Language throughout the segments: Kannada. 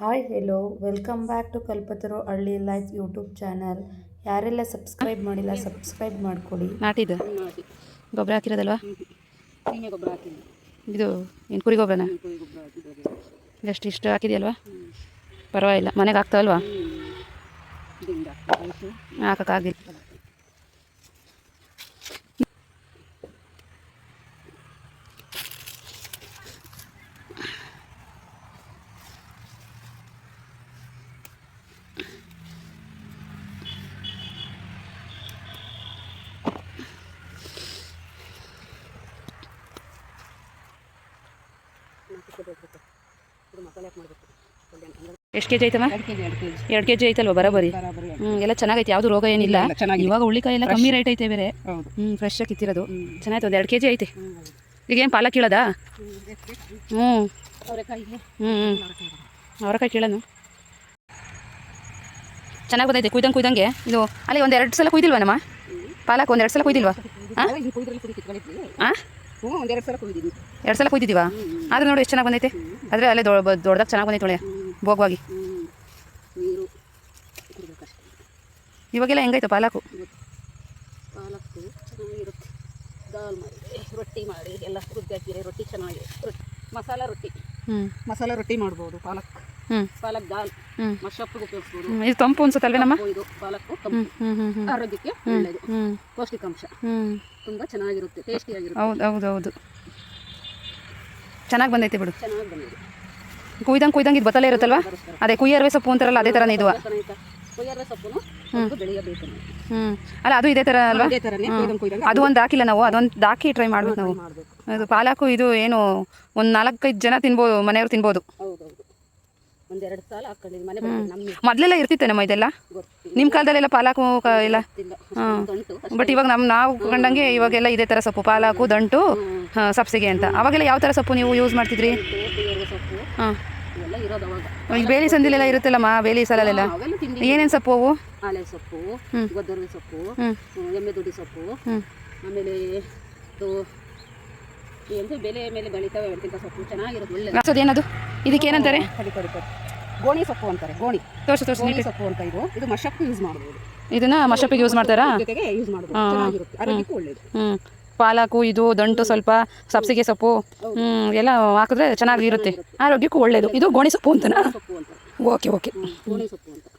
Hi hello welcome back to Kalpataru Halli life YouTube channel ಯಾರೆಲ್ಲ ಸಬ್ಸ್ಕ್ರೈಬ್ ಮಾಡಿಲ್ಲ ಸಬ್ಸ್ಕ್ರೈಬ್ ಮಾಡ್ಕೊಳ್ಳಿ ನಾಟಿದ? ನಾಟಿ. ಗೊಬ್ಬರ ಹಾಕಿರೋದಲ್ವಾ? ಗೊಬ್ಬರ ಹಾಕಿಲ್ಲ ಇದು ಏನು ಕುರಿ ಗೊಬ್ಬರನ? ಎಷ್ಟು ಇಷ್ಟು ಹಾಕಿದೆಯಲ್ವಾ? ಪರವಾಗಿಲ್ಲ. ಮನೆಗೆ ಆಗ್ತಾವಲ್ವಾ ಹಾಕೋಕ್ಕಾಗಿಲ್ಲ. ಎಷ್ಟು ಕೆ ಜಿ ಐತಮ್ಮ? ಎರಡು ಕೆ ಜಿ ಐತಲ್ವ ಬರೋಬರಿ? ಹ್ಞೂ ಎಲ್ಲ ಚೆನ್ನಾಗೈತೆ ಯಾವುದು ರೋಗ ಏನಿಲ್ಲ. ಇವಾಗ ಹುಳ್ಳಿಕಾಯಿ ಎಲ್ಲ ಕಮ್ಮಿ ರೇಟ್ ಐತೆ ಬೇರೆ. ಹ್ಞೂ ಫ್ರೆಶ್ ಆಗಿ ಕಿತ್ತಿರೋದು. ಚೆನ್ನಾಯ್ತು ಒಂದು ಎರಡು ಕೆ ಜಿ ಐತೆ ಈಗೇನು ಈಗ ಏನು ಪಾಲಕ್ ಕೀಳೋದಾ? ಹ್ಞೂ ಹ್ಞೂ ಹ್ಞೂ ಅವರೆಕಾಯಿ ಕೀಳನು. ಚೆನ್ನಾಗಿ ಬಂದೈತೆ ಕುಯ್ದಂಗೆ ಕುಯ್ದಂಗೆ. ಇದು ಅಲ್ಲಿ ಒಂದು ಎರಡು ಸಲ ಕುಯ್ದಿಲ್ವಾ ನಮ್ಮ? ಪಾಲಕ್ ಒಂದು ಎರಡು ಸಲ ಕುಯ್ದಿಲ್ವಾ? ಹಾಂ ಹ್ಞೂ ಒಂದೆರಡು ಸಲ ಕುಯ್ದಿದ್ವಿ ಎರಡು ಸಲ ಕುಯ್ದಿದ್ದೀವ? ಆದ್ರೆ ನೋಡಿ ಎಷ್ಟು ಚೆನ್ನಾಗಿ ಬಂದೈತೆ. ಆದರೆ ಅಲ್ಲೇ ದೊಡ್ಡ ದೊಡ್ಡದಾಗಿ ಚೆನ್ನಾಗಿ ಬಂದೈತೆ ಒಳ್ಳೆ. ಭೋಗವಾಗಿ. ಹ್ಞೂ ನೀರು ಇವಾಗೆಲ್ಲ ಹೆಂಗೈತೆ ಪಾಲಕು ಪಾಲಕ್ಕು ಚೆನ್ನಾಗಿರುತ್ತೆ. ದಾಲ್ ಮಾಡಿ ರೊಟ್ಟಿ ಮಾಡಿ ಎಲ್ಲ ರುದ್ದಿ ಹಾಕಿದ್ರೆ ರೊಟ್ಟಿ ಚೆನ್ನಾಗಿ ರೊಟ್ಟಿ ಮಸಾಲ ರೊಟ್ಟಿ. ಹ್ಞೂ ಮಸಾಲ ರೊಟ್ಟಿ ಮಾಡ್ಬೋದು ಪಾಲಕ್. ಪಾಲಕ್ ದಾಲ್ ಮಶಪ್ಪಿಗೆ ಉಪಯೋಗಿಸ್ಬೋದು. ಇದು ತಂಪು ಅನ್ಸುತ್ತಲ್ವೇ ನಮ್ಮ? ಇದು ಪಾಲಕ್ಕು ಹ್ಞೂ ಆರೋಗ್ಯಕ್ಕೆ ಒಳ್ಳೆಯದು. ಪೌಷ್ಟಿಕಾಂಶ. ತುಂಬಾ ಚೆನ್ನಾಗಿರುತ್ತೆ ಟೇಸ್ಟಿಯಾಗಿರುತ್ತೆ. ಹೌದು ಹೌದು ಹೌದು. ಚೆನ್ನಾಗಿ ಬಂದೈತೆ ಬಿಡು. ಚೆನ್ನಾಗಿ ಬಂದಿದೆ. ಕುಯ್ದಂಗೆ ಕುಯ್ದಂಗೆ ಇದು ಬತ್ತಲೇ ಇರುತ್ತಲ್ವಾ? ಅದೇ ಕುಯ್ಯರ್ವೆ ಸೊಪ್ಪು ಅಂತಾರಲ್ಲ ಅದೇ ಥರನೇ ಇದು ಕುಯ್ಯರ್ವೆ ಸೊಪ್ಪು ಬೆಳೆಯಬೇಕು. ಹ್ಞೂ ಅಲ್ಲ ಅದು ಇದೇ ಥರ ಅಲ್ವಾ? ಅದೇ ಒಂದು ಹಾಕಿಲ್ಲ ನಾವು ಅದೊಂದು ಹಾಕಿ ಟ್ರೈ ಮಾಡ್ಬೇಕು ನಾವು. ಅದು ಪಾಲಾಕು ಇದು ಏನು ಒಂದು ನಾಲ್ಕೈದು ಜನ ತಿನ್ಬೋದು ಮನೆಯವ್ರು ತಿನ್ಬೋದು. ಒಂದೆರಡು ಸಾಲ ಹಾಕೊಂಡಿದ್ವಿ. ಮನೆ ಮೊದಲೆಲ್ಲ ಇರ್ತಿತ್ತೆ ನಮ್ಮ ಇದೆಲ್ಲ? ನಿಮ್ಮ ಕಾಲದಲ್ಲೆಲ್ಲ ಪಾಲಾಕು ಕ- ಅಷ್ಟೊಂದು ಬಟ್ ಇವಾಗ ನಮ್ಮ ನಾವು ಕಂಡಂಗೆ ಇವಾಗೆಲ್ಲ ಇದೇ ಥರ ಸೊಪ್ಪು ಪಾಲಾಕು ದಂಟು ಹಾ, ಸಬ್ಸಿಗೆ ಅಂತ. ಅವಾಗೆಲ್ಲ ಯಾವ ಥರ ಸೊಪ್ಪು ನೀವು ಯೂಸ್ ಮಾಡ್ತಿದ್ರಿ? ಸೊಪ್ಪು. ಹಾಂ. ಇವೆಲ್ಲ ಇರೋದು ಅವಾಗ. ಈಗ ಬೇಲಿ ಸಂದಿಲೆಲ್ಲ ಇರುತ್ತಲ್ಲಮ್ಮ ಬೇಲಿ ಸಾಲಲ್ಲೆಲ್ಲ ಏನೇನ್ ಅವೆಲ್ಲ ತಿಂಡಿ ಏನೇನು ಸೊಪ್ಪು ಅವು? ಆಲೆ ಸೊಪ್ಪು ಗೊದ್ದರ್ವೆ ಸೊಪ್ಪು ಹ್ಮ್, ಎಮ್ಮೆ ದುಡಿ ಸೊಪ್ಪು ಹ್ಞೂ ಆಮೇಲೆ ಇದು ಎಂತ ಬೆಲೆ ಮೇಲೆ ಬೆಳಿತಾವೆ ಸೊಪ್ಪು. ಚೆನ್ನಾಗಿರೋದು ಒಳ್ಳೆ ಅದೇನದು ಇದಕ್ಕೆ ಏನಂತಾರೆ ಗೋಣಿ ಸೊಪ್ಪು ಅಂತಾರೆ ಗೋಣಿ. ತೋರಿಸು ತೋರಿಸು ಗೋಣಿ ಸೊಪ್ಪು ಅಂತ ಇದು. ಇದು ಮಶಪ್ಪು ಯೂಸ್ ಮಾಡಬಹುದು ಇದನ್ನ ಮಶಪ್ಪಿಗೆ ಯೂಸ್ ಮಾಡ್ತಾರಾ? ಜೊತೆಗೆ ಯೂಸ್ ಮಾಡಬಹುದು ಚೆನ್ನಾಗಿರುತ್ತೆ. ಆರೋಗ್ಯಕ್ಕೂ ಒಳ್ಳೇದು. ಹ್ಞೂ ಪಾಲಕು ಇದು ದಂಟು ಸ್ವಲ್ಪ ಸಬ್ಸಿಗೆ ಸೊಪ್ಪು ಎಲ್ಲ ಹಾಕಿದ್ರೆ ಚೆನ್ನಾಗಿರುತ್ತೆ. ಆರೋಗ್ಯಕ್ಕೂ ಒಳ್ಳೇದು. ಇದು ಗೋಣಿ ಸೊಪ್ಪು ಅಂತನಾ? Okay okay. ಹ್ಮ್,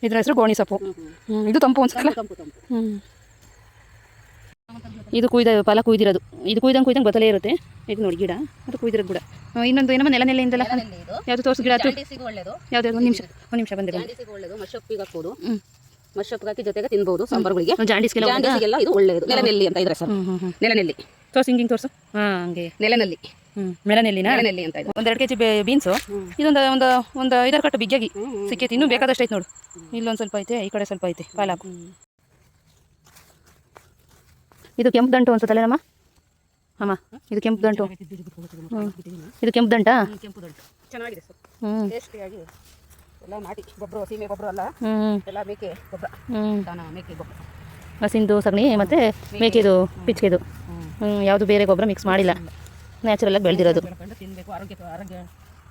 ಇದ್ರ ಹೆಸರು ಗೋಣಿ ಸೊಪ್ಪು. ಹ್ಮ್, ಹ್ಮ್. ಇದು ತಂಪು ತಂಪು ಹ್ಞೂ ಇದು ಕುಯ್ದ ಪಾಲ ಕುಯ್ದಿರೋದು. ಇದು ಕುಯ್ದಂಗೆ ಕುಯ್ದಂಗೆ ಬತ್ತಲೇ ಇರುತ್ತೆ. ಇದು ನೋಡಿ ಗಿಡ. ಅದು ಕುಯ್ದಿರೋದು ಗಿಡ ಇನ್ನೊಂದು ಏನಮ್ಮ ನೆಲ ನೆಲೆಯಿಂದಲ್ಲ ಯಾವುದು ತೋರಿಸ್ ಗಿಡ? ಯಾವ್ದು ಒಂದು ನಿಮಿಷ ಒಂದು ನಿಮಿಷ ಬಂದಿದೆ ಒಳ್ಳೇದು. ಮಶಪ್ಪಿಗೆ ಹಾಕ್ಬೋದು. ಹ್ಞೂ ಮಶಪ್ಪಿಗೆ ಹಾಕಿ ಜೊತೆಗೆ ತಿನ್ಬೋದು ಸಾಂಬಾರುಗಳಿಗೆ. ಜಾಂಡಿಸ್ಗೆಲ್ಲ ಇದು ಒಳ್ಳೆಯದು ನೆಲನೆಲ್ಲಿ ಅಂತ ಇದ್ರೆ ಸರ್. ನೆಲನೆಲ್ಲಿ. ತೋರಿಸಿ ಹಿಂಗೆ ತೋರಿಸು. ಹಾಂ ಹಂಗೆ. ನೆಲನಲ್ಲಿ. ಅಂತ ಇದೆ ಒಂದೆರಡು ಕೆ ಜಿ ಬೀನ್ಸು. ಇದೊಂದು ಒಂದು ಒಂದು ಐದಾರು ಕಟ್ಟು ಬಿಗ್ಗಾಗಿ. ಸಿಕ್ಕೈತಿ ಇನ್ನೂ ಬೇಕಾದಷ್ಟು ಐತೆ ನೋಡು. ಇಲ್ಲೊಂದು ಸ್ವಲ್ಪ ಐತೆ ಈ ಕಡೆ ಸ್ವಲ್ಪ ಐತೆ. ಪಾಲಾಕು ಇದು ಕೆಂಪು ದಂಟು ಅನ್ಸುತ್ತಲ್ಲ ನಮ್ಮ ಅಮ್ಮ ಇದು ಕೆಂಪು ದಂಟು. ಇದು ಕೆಂಪು ದಂಟಾ? ಕೆಂಪು ದಂಟು. ಚೆನ್ನಾಗಿದೆ ಟೇಸ್ಟಿಯಾಗಿ ಎಲ್ಲ ನಾಟಿ ಗೊಬ್ಬರ ಸೀಮೆ ಗೊಬ್ಬರ ಅಲ್ಲ? ಹ್ಞೂ ಎಲ್ಲ ಮೇಕೆ ಗೊಬ್ಬರ. ಮೇಕೆ ಗೊಬ್ಬರ. ಹಸಿಂದು ಸಗಣಿ ಮತ್ತು ಮೇಕೆದು ಪಿಚ್ಕೆದು. ಹ್ಞೂ ಯಾವುದು ಬೇರೆ ಗೊಬ್ಬರ ಮಿಕ್ಸ್ ಮಾಡಿಲ್ಲ. ನ್ಯಾಚುರಲಾಗಿ ಬೆಳೆದಿರೋದು. ತಿನ್ನಬೇಕು ಆರೋಗ್ಯ ಆರೋಗ್ಯ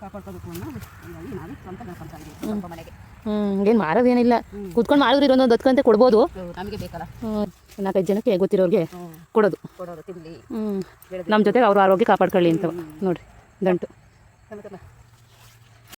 ಕಾಪಾಡ್ಕೋಬೇಕು ಅನ್ನೋ ನಾನು ಸ್ವಂತ ಮನೆಗೆ. ಹ್ಞೂ ಏನು ಮಾರೋದೇನಿಲ್ಲ ಕುತ್ಕೊಂಡು ಮಾಡಿದ್ರೆ ಇರೋದು ಹತ್ತು ಗಂಟೆ ಕೊಡ್ಬೋದು. ನಮಗೆ ಬೇಕಲ್ಲ. ಹ್ಞೂ ನಾಲ್ಕೈದು ಜನಕ್ಕೆ ಗೊತ್ತಿರೋರಿಗೆ ಕೊಡೋದು. ಕೊಡೋದು ತಿನ್ನಲಿ ಹ್ಞೂ ನಮ್ಮ ಜೊತೆಗೆ ಅವರು ಆರೋಗ್ಯ ಕಾಪಾಡ್ಕೊಳ್ಳಿ ಅಂತ. ನೋಡಿರಿ ದಂಟು.